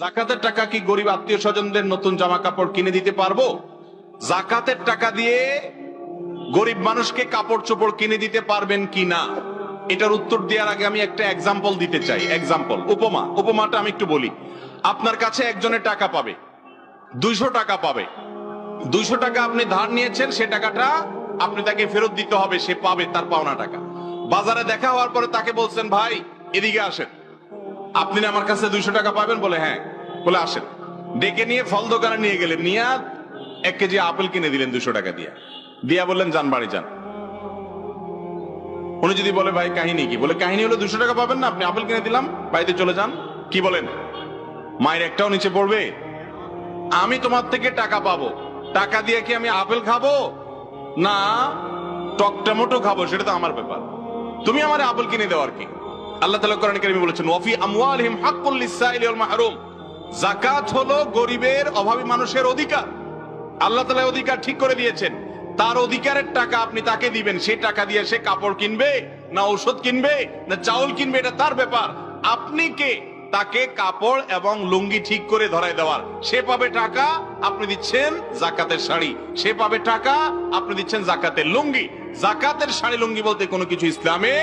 জাকাতের টাকা কি গরিব আত্মীয় স্বজনদের নতুন জামা কাপড় কিনে দিতে পারব? জাকাতের টাকা দিয়ে গরিব মানুষকে কাপড় চোপড় কিনে দিতে পারবেন কি না? এটার উত্তর দেওয়ার আগে আমি একটা এক্সাম্পল দিতে চাই। এক্সাম্পল উপমা। উপমাটা আমি একটু বলি। আপনার কাছে একজনের টাকা পাবে। দুইশো টাকা পাবে। দুইশো টাকা আপনি ধার নিয়েছেন, সে টাকাটা আপনি তাকে ফেরত দিতে হবে, সে পাবে তার পাওনা টাকা। বাজারে দেখা হওয়ার পরে তাকে বলছেন, ভাই, এদিকে আসেন। আপনি না আমার কাছে দুইশো টাকা পাবেন? বলে হ্যাঁ। বলে, আসেন। ডেকে নিয়ে ফল দোকানে নিয়ে গেলেন। নিয়ে এক কেজি আপেল কিনে দিলেন দুশো টাকা দিয়ে। দিয়া বললেন, যান, বাড়ি যান। উনি যদি বলে, ভাই, কাহিনী কি? বলে, কাহিনী হলো দুশো টাকা পাবেন না, আপনি আপেল কিনে দিলাম, বাড়িতে চলে যান। কি বলেন? মায়ের একটাও নিচে পড়বে? আমি তোমার থেকে টাকা পাবো। টাকা দিয়ে কি আমি আপেল খাব? না, টকটামোটো খাব, সেটা তো আমার ব্যাপার। তুমি আমার আপেল কিনে দেওয়ার কি। আল্লাহ কোরআন কারিমে বলেছেন ওয়াফি হাক্কুল লিসাইলি ওয়াল মাহরুম। যাকাত হলো গরিবের অভাবী মানুষের অধিকার। আল্লাহ অধিকার ঠিক করে দিয়েছেন। তার অধিকারের টাকা আপনি তাকে দিবেন। সেই টাকা দিয়ে সে কাপড় কিনবে, না ঔষধ কিনবে, না চাউল কিনবে, এটা তার ব্যাপার। আপনি কে? তাকে কাপড় এবং লুঙ্গি ঠিক করে ধরাই দেওয়ার। সে পাবে টাকা, আপনি দিচ্ছেন জাকাতের শাড়ি। সে পাবে টাকা, আপনি দিচ্ছেন জাকাতের লুঙ্গি। জাকাতের শাড়ি, লুঙ্গি বলতে কোনো কিছু ইসলামে